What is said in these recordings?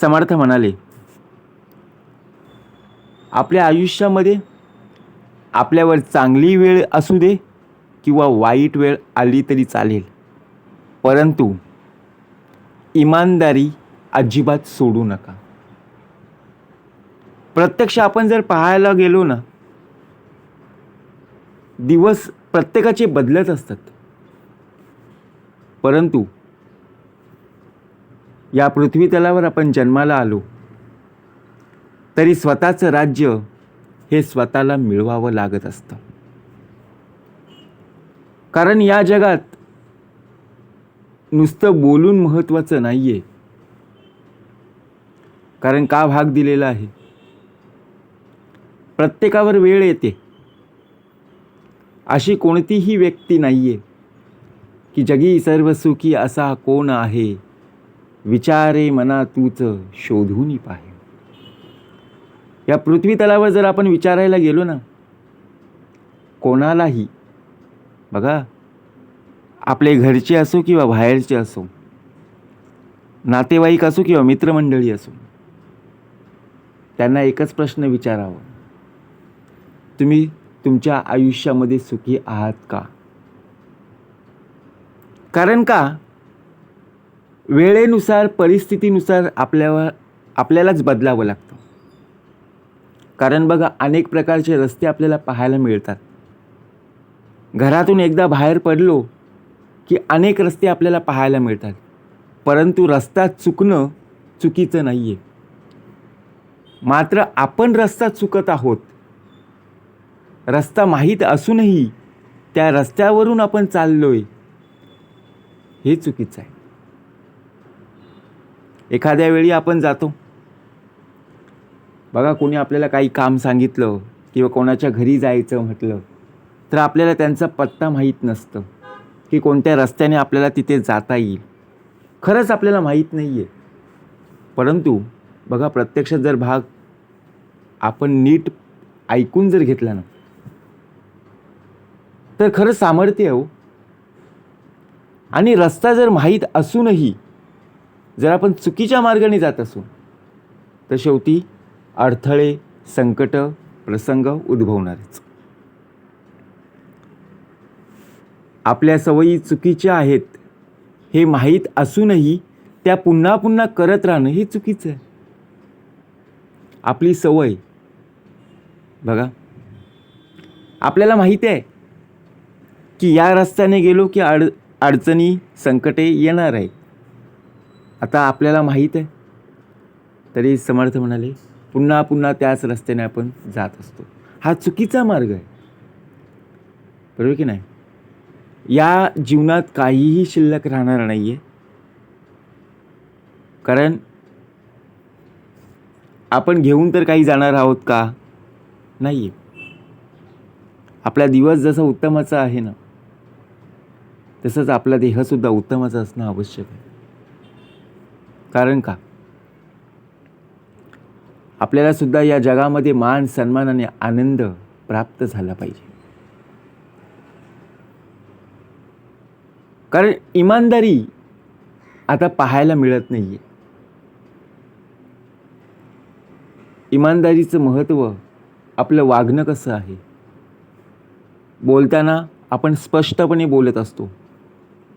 समर्थ म्हणाले आपल्या आयुष्यामध्ये आपल्यावर चांगली वेळ असू दे किंवा वाईट वेळ आली तरी चालेल. परंतु इमानदारी अजिबात सोडू नका. प्रत्यक्ष आपण जर पाहायला गेलो ना दिवस प्रत्येकाचे बदलत असतात. परंतु या पृथ्वीतलावर आपण जन्माला आलो. तरी स्वतःचं राज्य हे स्वतःला मिळवावं लागत असतं. कारण या जगात नुसतं बोलून महत्त्वाचं नाही आहे कारण का भाग दिलेला आहे? प्रत्येकावर वेळ येते. अशी कोणतीही व्यक्ती नाही आहे की जगी सर्व सुखी असा कोण आहे? विचारे मना तूच शोधून पाहे. या पृथ्वी तलावर जर आपण विचारायला गेलो ना कोणालाही बघा आपले घरचे असो किंवा बाहेरचे असो नातेवाईक असो किंवा मित्रमंडळी असो त्यांना एकच प्रश्न विचारावा. तुम्ही तुमच्या आयुष्यामध्ये सुखी आहात का? कारण का? वेळेनुसार परिस्थितीनुसार आपल्यावर आपल्यालाच बदलावं लागतं. कारण बघा अनेक प्रकारचे रस्ते आपल्याला पाहायला मिळतात. घरातून एकदा बाहेर पडलो की अनेक रस्ते आपल्याला पाहायला मिळतात. परंतु रस्ता चुकणं चुकीचं नाही आहे मात्र आपण रस्ता चुकत आहोत. रस्ता माहीत असूनही त्या रस्त्यावरून आपण चाललो आहे हे चुकीचं आहे. एखाद्या वेळी आपण जातो. बघा कोणी आपल्याला काही काम सांगितलं किंवा कोणाच्या घरी जायचं म्हटलं तर आपल्याला त्यांचा पत्ता माहीत नसतं की कोणत्या रस्त्याने आपल्याला तिथे जाता येईल. खरंच आपल्याला माहीत नाही आहे परंतु बघा प्रत्यक्षात जर भाग आपण नीट ऐकून जर घेतला ना तर खरं सामर्थ्य हो. आणि रस्ता जर माहीत असूनही जर आपण चुकीच्या मार्गाने जात असू तर शेवटी अडथळे संकट प्रसंग उद्भवणारच. आपल्या सवयी चुकीच्या आहेत हे माहीत असूनही त्या पुन्हा पुन्हा करत राहणं हे चुकीचं आहे. आपली सवय बघा आपल्याला माहिती आहे की या रस्त्याने गेलो की अड अडचणी संकटे येणार आहे आता आपल्याला माहीत आहे. तरी समर्थ म्हणाले पुन्हा पुन्हा त्याच रस्त्याने आपण जात असतो. हा चुकीचा मार्ग आहे. बरोबर की नाही? या जीवनात काहीही शिल्लक राहणार नाही आहे कारण आपण घेऊन तर काही जाणार आहोत का? नाही आहे आपला दिवस जसा उत्तमाचा आहे ना तसंच आपला देहसुद्धा उत्तमाचा असणं आवश्यक आहे. कारण का? आपल्याला सुद्धा या जगामध्ये मान सन्मान आणि आनंद प्राप्त झाला पाहिजे. कारण इमानदारी आता पाहायला मिळत नाही आहे इमानदारीचं महत्त्व आपलं वागणं कसं आहे? बोलताना आपण स्पष्टपणे बोलत असतो.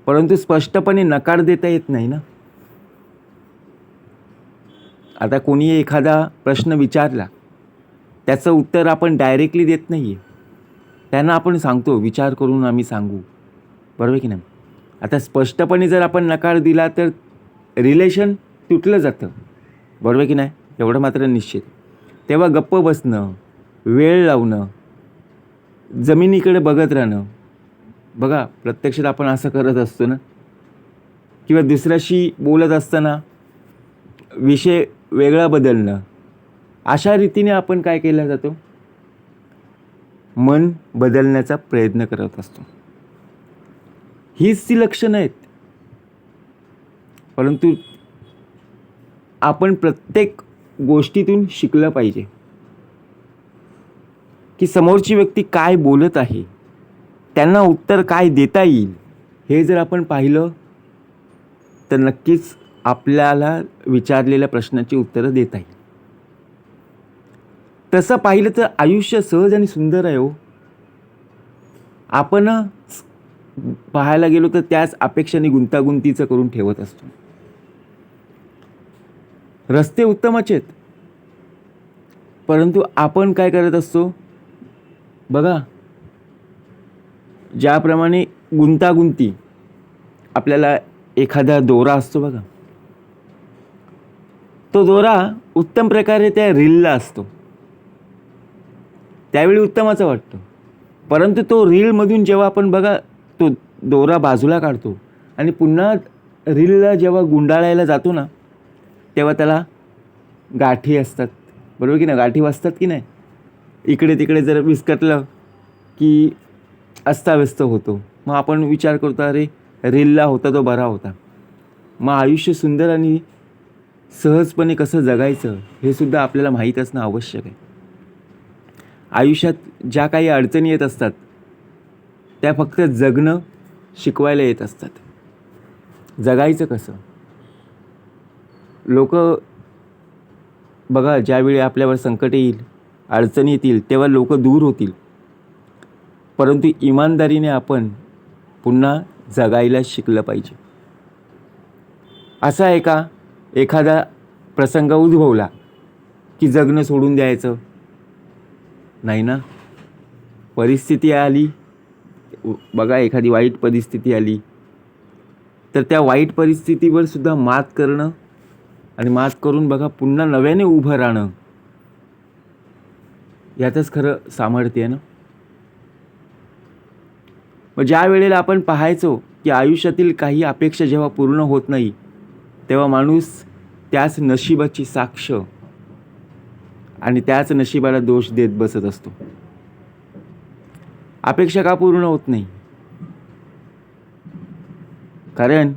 परंतु स्पष्टपणे नकार देता येत नाही ना? आता कोणी एखादा प्रश्न विचारला त्याचं उत्तर आपण डायरेक्टली देत नाही आहे त्यांना आपण सांगतो विचार करून आम्ही सांगू. बरोबर की नाही? आता स्पष्टपणे जर आपण नकार दिला तर रिलेशन तुटलं जातं. बरोबर की नाही? एवढं मात्र निश्चित. तेव्हा गप्प बसणं वेळ लावणं जमिनीकडे बघत राहणं. बघा प्रत्यक्षात आपण असं करत असतो ना? किंवा दुसऱ्याशी बोलत असताना विषय वेगळा बदलणं. अशा रीतीने आपण काय केला जातो? मन बदलण्याचा प्रयत्न करत असतो. हीच ती लक्षणं आहेत. परंतु आपण प्रत्येक गोष्टीतून शिकलं पाहिजे. की समोरची व्यक्ती काय बोलत आहे? त्यांना उत्तर काय देता येईल? हे जर आपण पाहिलं तर नक्कीच आपल्याला विचारलेल्या प्रश्नाची उत्तरं देता येईल तसं पाहिलं तर आयुष्य सहज आणि सुंदर आहे हो. आपण पाहायला गेलो तर त्याच अपेक्षाने गुंतागुंतीचं करून ठेवत असतो. रस्ते उत्तमच आहेत. परंतु आपण काय करत असतो? बघा. ज्याप्रमाणे गुंतागुंती आपल्याला एखादा दोरा असतो बघा. तो दोरा उत्तम प्रकारे त्या रीलला असतो. त्यावेळी उत्तमाचं वाटतं. परंतु तो रीलमधून जेव्हा आपण बघा तो दोरा बाजूला काढतो आणि पुन्हा रीलला जेव्हा गुंडाळायला जातो ना तेव्हा त्याला गाठी असतात. बरोबर की नाही? गाठी वाजतात की नाही? इकडे तिकडे जर विस्कटलं की अस्ताव्यस्त होतो. मग आपण विचार करतो अरे रीलला होता तो बरा होता. मग आयुष्य सुंदर आणि सहजपणे कसं जगायचं हे सुद्धा आपल्याला माहीत असणं आवश्यक आहे. आयुष्यात ज्या काही अडचणी येत असतात त्या फक्त जगणं शिकवायला येत असतात. जगायचं कसं? लोक बघा ज्यावेळी आपल्यावर संकट येईल अडचणी येतील तेव्हा लोक दूर होतील. परंतु इमानदारीने आपण पुन्हा जगायला शिकलं पाहिजे. असं आहे का? एखादा प्रसंग उद्भवला की जगणं सोडून द्यायचं? नाही ना? परिस्थिती आली. बघा एखादी वाईट परिस्थिती आली. तर त्या वाईट परिस्थितीवर सुद्धा मात करणं आणि मात करून बघा पुन्हा नव्याने उभं राहणं. यातच खरं सामर्थ्य आहे ना? मग ज्या वेळेला आपण पाहायचो की आयुष्यातील काही अपेक्षा जेव्हा पूर्ण होत नाही तेव्हा माणूस त्याच नशिबाची साक्ष आणि त्याच नशिबाला दोष देत बसत असतो. अपेक्षा का पूर्ण होत नाही? कारण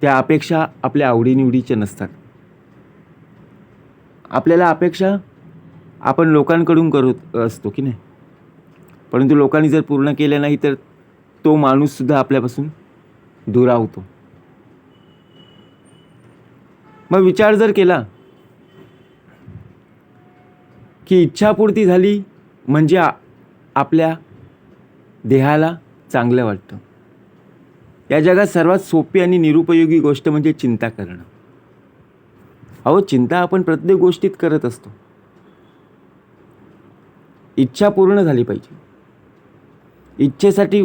त्या अपेक्षा आपल्या आवडीनिवडीच्या नसतात. आपल्याला अपेक्षा आपण लोकांकडून करत असतो की नाही? परंतु लोकांनी जर पूर्ण केल्या नाही तर तो माणूससुद्धा आपल्यापासून दुरावतो मग विचार जर केला की इच्छापूर्ती झाली म्हणजे आपल्या देहाला चांगलं वाटतं. या जगात सर्वात सोपी आणि निरुपयोगी गोष्ट म्हणजे चिंता करणं. अहो चिंता आपण प्रत्येक गोष्टीत करत असतो. इच्छा पूर्ण झाली पाहिजे. इच्छेसाठी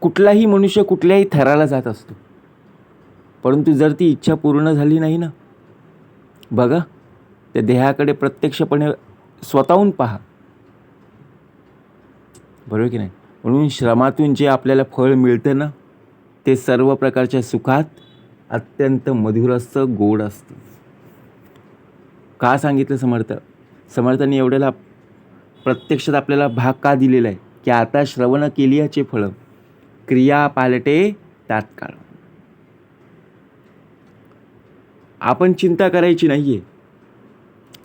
कुठलाही मनुष्य कुठल्याही थराला जात असतो. परंतु जर ती इच्छा पूर्ण झाली नाही ना बघा त्या देहाकडे प्रत्यक्षपणे स्वतःहून पहा. बरोबर की नाही? म्हणून श्रमातून जे आपल्याला फळ मिळतं ना ते सर्व प्रकारच्या सुखात अत्यंत मधुर असतं गोड असतं. का सांगितलं समर्थ? समर्थांनी एवढ्याला प्रत्यक्षात आपल्याला भाग का दिलेला आहे? की आता श्रवण केली याचे फळ. क्रिया पालटे तात्काळ. आपण चिंता करायची नाही आहे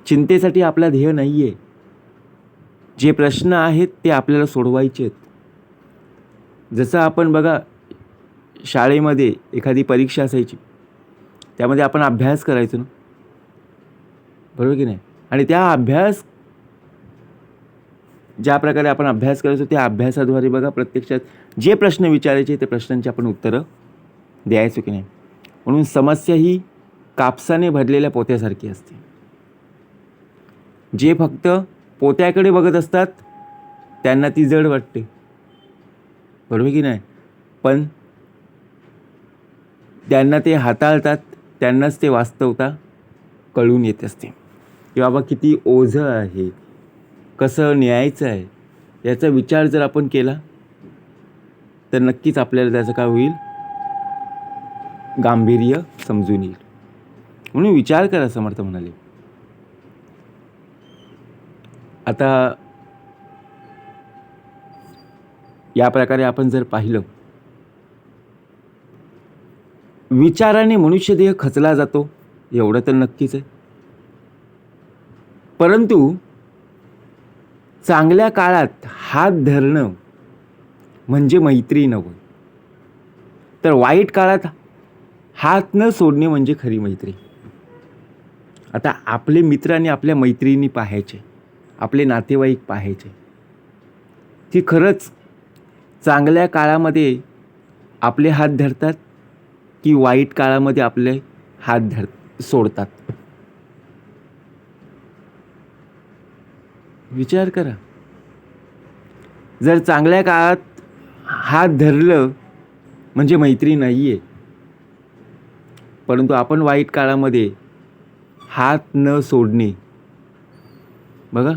चिंतेसाठी आपला ध्येय नाही आहे जे प्रश्न आहेत ते आपल्याला सोडवायचे आहेत. जसं आपण बघा शाळेमध्ये एखादी परीक्षा असायची. त्यामध्ये आपण अभ्यास करायचो ना. बरोबर की नाही? आणि त्या अभ्यास ज्या प्रकारे आपण अभ्यास करायचो त्या अभ्यासाद्वारे बघा प्रत्यक्षात जे प्रश्न विचारायचे ते प्रश्नांची आपण उत्तरं द्यायचो की नाही? म्हणून समस्या ही कापसाने भरलेल्या पोत्यासारखी असते. जे फक्त पोत्याकडे बघत असतात त्यांना ती जड वाटते. बरोबर की नाही? पण त्यांना ते हाताळतात त्यांनाच ते वास्तवता कळून येत असते. की बाबा किती ओझं आहे कसं न्यायचं आहे याचा विचार जर आपण केला तर नक्कीच आपल्याला त्याचं काय होईल? गांभीर्य समजून येईल. म्हणून विचार करा समर्थ म्हणाले. आता या प्रकारे आपण जर पाहिलं विचाराने मनुष्यदेह खचला जातो एवढं तर नक्कीच आहे. परंतु चांगल्या काळात हात धरणं म्हणजे मैत्री नव्हे. तर वाईट काळात हात न सोडणे म्हणजे खरी मैत्री. आता आपले मित्र आणि आपल्या मैत्रिणी पाहायचे आपले नातेवाईक पाहायचे. ती खरंच चांगल्या काळामध्ये आपले हात धरतात की वाईट काळामध्ये आपले हात धर सोडतात? विचार करा. जर चांगल्या काळात हात धरलं म्हणजे मैत्री नाही आहे परंतु आपण वाईट काळामध्ये हात न सोडणे. बघा.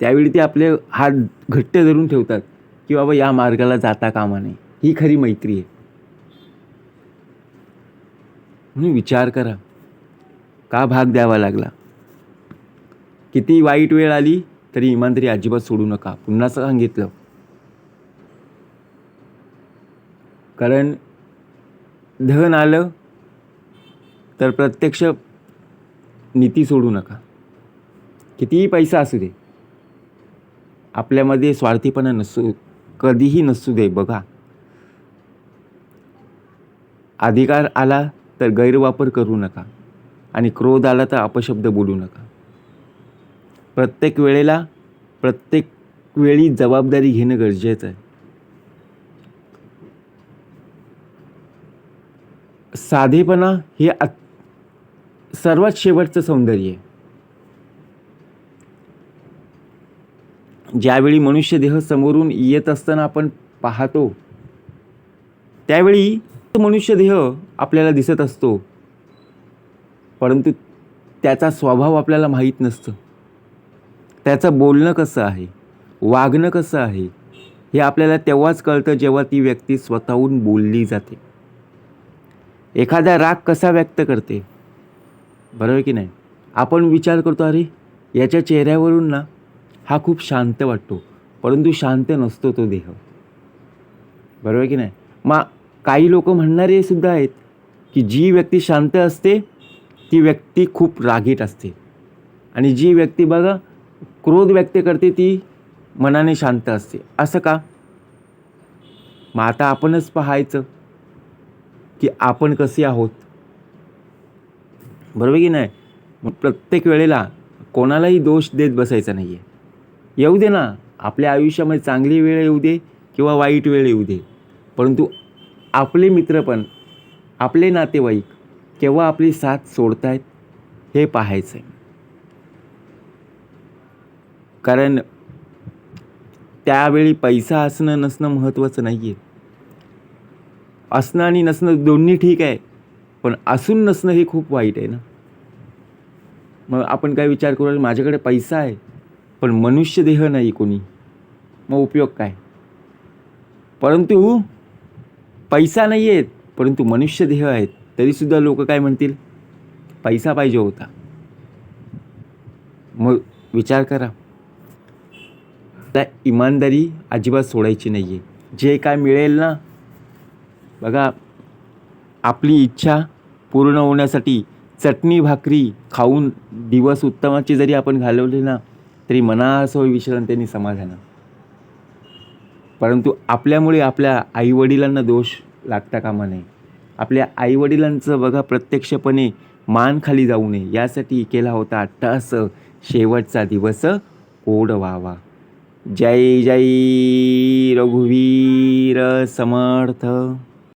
त्यावेळी ते आपले हात घट्ट धरून ठेवतात की बाबा या मार्गाला जाता कामा नये. ही खरी मैत्री आहे. म्हणून विचार करा. का भाग द्यावा लागला? किती वाईट वेळ आली तरी इमानदारी अजिबात सोडू नका. पुन्हा सांगितलं. कारण धन आलं तर प्रत्यक्ष नीती सोडू नका. कितीही पैसा असू दे आपल्यामध्ये स्वार्थीपणा नसू कधीही नसू दे बघा. अधिकार आला तर गैरवापर करू नका आणि क्रोध आला तर अपशब्द बोलू नका. प्रत्येक वेळेला प्रत्येक वेळी जबाबदारी घेणं गरजेचं आहे. साधेपणा हे अत- सर्वात शेवटचं सौंदर्य. ज्यावेळी मनुष्य देह समोरून येत असताना आपण पाहतो त्यावेळी तो मनुष्य देह आपल्याला दिसत असतो. परंतु त्याचा स्वभाव आपल्याला माहीत नसतं. त्याचं बोलणं कसं आहे वागणं कसं आहे हे आपल्याला तेव्हाच कळतं जेव्हा ती व्यक्ती स्वतःहून बोलली जाते. एखादा राग कसा व्यक्त करते बरोबर की नाही? आपण विचार करतो अरे याच्या चेहऱ्यावरून ना हा खूप शांत वाटतो परंतु शांत नसतो तो देह. बरोबर की नाही? मग काही लोक म्हणणारे सुद्धा आहेत की जी व्यक्ती शांत असते ती व्यक्ती खूप रागीट असते. आणि जी व्यक्ती बघा क्रोध व्यक्त करते ती मनाने शांत असते. असं का? मग आता आपणच पाहायचं की आपण कसे आहोत? बरोबर की नाही? मग प्रत्येक वेळेला कोणालाही दोष देत बसायचा नाही आहे येऊ दे ना आपल्या आयुष्यामध्ये चांगली वेळ येऊ दे किंवा वाईट वेळ येऊ दे. परंतु आपले मित्र पण आपले नातेवाईक केव्हा आपली साथ सोडतायत हे पाहायचं आहे कारण त्यावेळी पैसा असणं नसणं महत्त्वाचं नाही आहे असणं आणि नसणं दोन्ही ठीक आहे. पण असून नसणं हे खूप वाईट आहे ना. मग आपण काय विचार करू माझ्याकडे पैसा आहे पण मनुष्य देह नाही कोणी. मग उपयोग काय? परंतु पैसा नाही आहेत परंतु मनुष्य देह आहेत. तरीसुद्धा लोक काय म्हणतील? पैसा पाहिजे होता. मग विचार करा. त्या इमानदारी अजिबात सोडायची नाही आहे जे काय मिळेल ना बघा आपली इच्छा पूर्ण होण्यासाठी चटणी भाकरी खाऊन दिवस उत्तमाचे जरी आपण घालवले ना तरी मनासोय विश्रांतीने समाधान. परंतु आपल्यामुळे आपल्या आईवडिलांना दोष लागता कामा नये. आपल्या आईवडिलांचं बघा प्रत्यक्षपणे मान खाली जाऊ नये. यासाठी केला होता अट्टास शेवटचा दिवस ओढ व्हावा. जय जय रघुवीर समर्थ.